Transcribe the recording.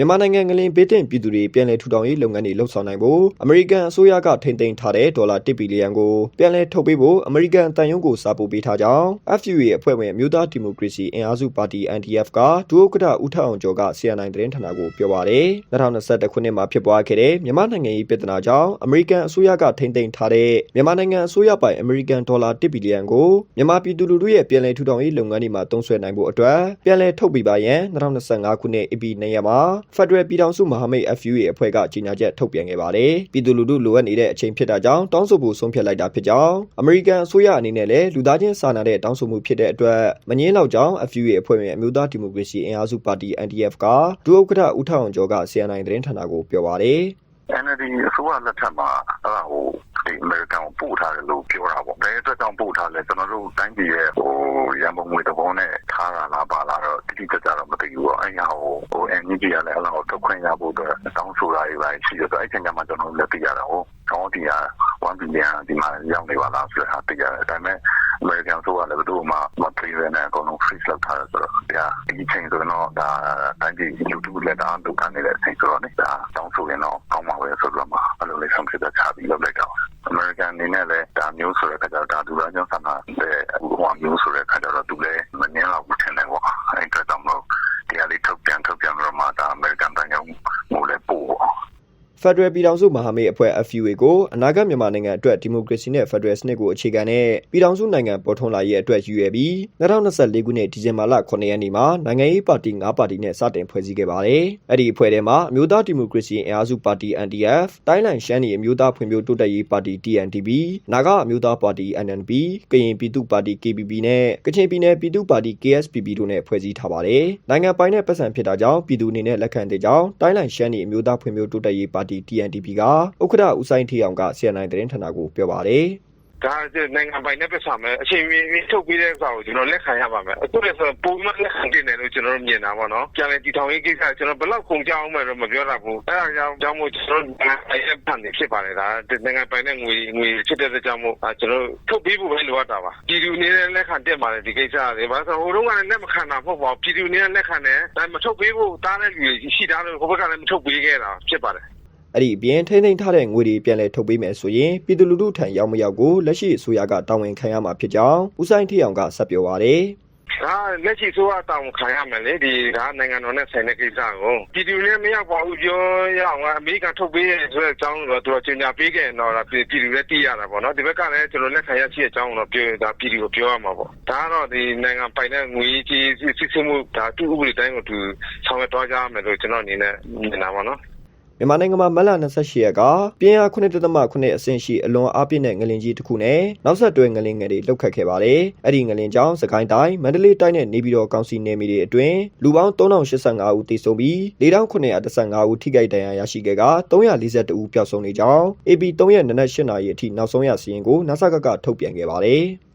မြန်မာနိုင်ငံငလင်ဘေးတင်ပြည်သူတွေပြန်လည်ထူထောင်ရေးလုပ်ငန်းတွေလှုပ်ဆောင်နိုင်ဖို့အမေရိကန်အစိုးရကထိန်းသိမ်းထားတဲ့ဒေါ်လာ1ဘီလီယံကိုပြန်လည်ထုတ်ပေးဖို့အမေရိကန်တန်ယုံကိုစာပို့ပေးထားကြောင်း FUA အဖွဲ့ဝင်အမျိုးသားဒီမိုကရေစီအင်အားစုပါတီ NDF ကဒုဥက္ကဋ္ဌဦးထအောင်ကျော်က CNN သတင်းဌာနကိုပြောပါတယ်2021ခုနှစ်မှာဖြစ်ပွားခဲ့တဲ့မြန်မာနိုင်ငံရေးပြဿနာကြောင့်အမေရိကန်အစိုးရကထိန်းသိမ်းထားတဲ့မြန်မာနိုင်ငံအစိုးရပိုင်အမေရိကန်ဒေါ်လာ1ဘီလီယံကိုမြန်မာပြည်သူလူထုရဲ့ပြန်လည်ထူထောင်ရေးလုပ်ငန်းတွေမှာသုံးစွဲနိုင်ဖို့အတွက်ပြန်လည်ထုတ်ပေးပါရန်2025ခုနှစ် AP 2ရက်မှာ Federal ပြည်ထောင်စုမဟာမိတ် FUA အဖွဲ့ကကြေညာချက်ထုတ်ပြန်ခဲ့ပါတယ်။ပြည်သူလူထုလိုအပ်နေတဲ့အချိန်ဖြစ်တာကြောင့်တောင်းဆိုဖို့ဆုံးဖြတ်လိုက်တာဖြစ်ကြောင်းအမေရိကန်အစိုးရအနေနဲ့လည်းလူသားချင်းစာနာတဲ့တောင်းဆိုမှုဖြစ်တဲ့အတွက်မငင်းလောက်ကြောင်း FUA အဖွဲ့ဝင်အမျိုးသားဒီမိုကရေစီအင်အားစုပါတီ NDF ကဒုဥက္ကဋ္ဌဦးထောင်ကျော်က CNN သတင်းဌာနကိုပြောပါတယ်။ NLD အစိုးရလက်ထက်မှာအဲ့ဒါဟိုဒီအမေရိကန်ကိုပို့ထားတယ်လို့ပြောတာပေါ့။ဘယ်အတွက်ကြောင့်ပို့ထားလဲကျွန်တော်တို့တိုင်းပြည်ရဲ့ဟိုရန်ပုံငွေတဘောနဲ့ထားတာလားပါလားတော့တိတိကျကျတော့မသိဘူး ပေါ့။အဲ့ဟာဟိုဟို NGP ကလည်းအဲ့လောက်ထုတ်ခွင့်ရဖို့အတွက်တောင်းဆိုတာတွေပါရှိတယ်ဆိုတော့အဲ့ချိန်ကျမှကျွန်တော်တို့လည်းသိရတာဟုတ်။ကောင်းဒီဟာ1 billion ဒီမှာရောက်နေပါလားဆိုတော့သိရတယ်။ဒါပေမဲ့အမေရိကန်ဆိုကလည်းဘယ်သူမှမပြေးနဲ့အကုန်လုံး freeze လုပ်ထားတယ်ဆိုတော့ဒါဒီချိန်ဆိုတော့ဒါတိုင်းပြည်လူထုလက်တအားဒုက္ခနေတဲ့အချိန်ဆိုတော့ねဒါတောင်းဆိုရင်တော့ကောင်းမှာပဲဆိုတော့မှအဲ့လိုလေးဆုံးဖြတ်ချက်ချပြီးလုပ်လိုက်တာပါအမေရိကန်အနေနဲ့လည်းဒါမျိုးဆိုတဲ့ခါကျတော့ဒါသူကကြောင့်ဆန္ဒတဲ့ဟိုဟာမျိုးဆိုတဲ့ခါကျတော့သူလည်းမငင်းတော့ဘူးထင်တယ်ပေါ့အဲ့အတွက်တော့မဟုတ်တရားလေးထုတ်ပြန်ထုတ်ပြန်တော့မှဒါအမေရိကန်တန်ရုံငိုလည်းပို့ပေါ့ ဖက်ဒရယ်ပြည်ထောင်စုမဟာမိတ်အဖွဲ့ FUA ကိုအနာဂတ်မြန်မာနိုင်ငံအတွက်ဒီမိုကရေစီနဲ့ဖက်ဒရယ်စနစ်ကိုအခြေခံတဲ့ပြည်ထောင်စုနိုင်ငံပေါ်ထွန်းလာရေးအတွက်ရည်ရွယ်ပြီး2024ခုနှစ်ဒီဇင်ဘာလ9ရက်နေ့မှာနိုင်ငံရေးပါတီ9ပါတီနဲ့စတင်ဖွဲ့စည်းခဲ့ပါတယ်။အဲ့ဒီအဖွဲ့ထဲမှာအမျိုးသားဒီမိုကရေစီအင်အားစုပါတီ NDF ၊တိုင်းလန်ရှမ်းပြည်အမျိုးသားဖွံ့ဖြိုးတိုးတက်ရေးပါတီ TNDP ၊နာဂအမျိုးသားပါတီ NNP ၊ကရင်ပြည်သူ့ပါတီ KPP နဲ့ကချင်ပြည်နယ်ပြည်သူ့ပါတီ KSPP တို့နဲ့ဖွဲ့စည်းထားပါတယ်။နိုင်ငံပိုင်တဲ့ပတ်စံဖြစ်တာကြောင့်ပြည်သူအနေနဲ့လက်ခံတဲ့ကြောင်းတိုင်းလန်ရှမ်းပြည်အမျိုးသားဖွံ့ဖြိုးတိုးတက်ရေးပါတီ TNDP ကဥက္ကဋ္ဌဦးဆိုင်ထေးအောင်က CNN သတင်းဌာနကိုပြောပါတယ်။ဒါနိုင်ငံပိုင်နဲ့ပတ်စံမယ်အချိန်မီထုတ်ပြီးတဲ့အခါကိုကျွန်တော်လက်ခံရပါမယ်အခုလည်းဆိုပုံမှန်လက်ခံတင်တယ်လို့ကျွန်တော်တို့မြင်တာပေါ့နော်ပြန်လည်တည်ထောင်ရေးကိစ္စကျွန်တော်ဘယ်လောက်ကုန်ကြအောင်မယ်တော့မပြောတတ်ဘူးအဲဒါကြောင့်ကြောင့်မို့ကျွန်တော်နိုင်ငံပိုင်နဲ့ဖန်နေဖြစ်ပါတယ်ဒါနိုင်ငံပိုင်နဲ့ငွေငွေဖြစ်တဲ့ကြောင့်မို့ကျွန်တော်ထုတ်ပြီးဖို့ပဲလိုအပ်တာပါပြည်သူအနေနဲ့လက်ခံတက်ပါတယ်ဒီကိစ္စတွေဘာလို့ဟိုတုန်းကလည်းလက်မခံတာမဟုတ်ပါဘူးပြည်သူအနေနဲ့လက်ခံတယ်ဒါမထုတ်ပေးဖို့တားတဲ့လူတွေရှိတာလို့ဟိုဘက်ကလည်းမထုတ်ပေးခဲ့တာဖြစ်ပါတယ် အဲ့ဒီအပြင်ထိမ့်သိမ်းထားတဲ့ငွေတွေပြန်လည်ထုတ်ပေးမယ်ဆိုရင်ပြည်သူလူထုထံရောက်မရောက်ကိုလက်ရှိအစိုးရကတာဝန်ခံရမှာဖြစ်ကြောင်းဦးဆိုင်ထေးအောင်ကဆက်ပြောပါရယ်ဒါလက်ရှိဆိုအတောင်ခံရမယ်လေဒီဒါနိုင်ငံတော်နဲ့ဆိုင်တဲ့ကိစ္စကိုပြည်သူလည်းမရောက်ပါဘူးပြောရအောင်အမေရိကန်ထုတ်ပေးရဆိုတဲ့အကြောင်းတော့သူကကြေညာပေးခဲ့တော့ဒါပြည်သူလည်းသိရတာပေါ့နော်ဒီဘက်ကလည်းကျွန်တော်လက်ခံရရှိတဲ့အကြောင်းတော့ပြောဒါပြည်သူကိုပြောရမှာပေါ့ဒါကတော့ဒီနိုင်ငံပိုင်တဲ့ငွေကြီးစစ်စစ်မှုဒါသူ့ဥပဒေတိုင်းကိုသူဆောင်ရွက်သွားကြမယ်လို့ကျွန်တော်အနေနဲ့မြင်တာပါနော် မြန်မာနိုင်ငံမှာမတ်လ28ရက်ကပြင်းအား9.9အဆင့်ရှိအလွန်အားပြင်းတဲ့ငလင်ကြီးတစ်ခုနဲ့နောက်ဆက်တွဲငလင်ငယ်တွေလှုပ်ခတ်ခဲ့ပါတယ်။အဲ့ဒီငလင်ကြောင့်စကိုင်းတိုင်းမန္တလေးတိုင်းနဲ့နေပြည်တော်ကောင်စီနယ်မြေတွေအတွင်းလူပေါင်း3085ဦးသေဆုံးပြီး4915ဦးထိခိုက်ဒဏ်ရာရရှိခဲ့က342ဦးပျောက်ဆုံးနေကြောင်း AP 3ရက်နနက်8နာရီအထိနောက်ဆုံးရစီရင်ကို NASA ကကထုတ်ပြန်ခဲ့ပါတယ်။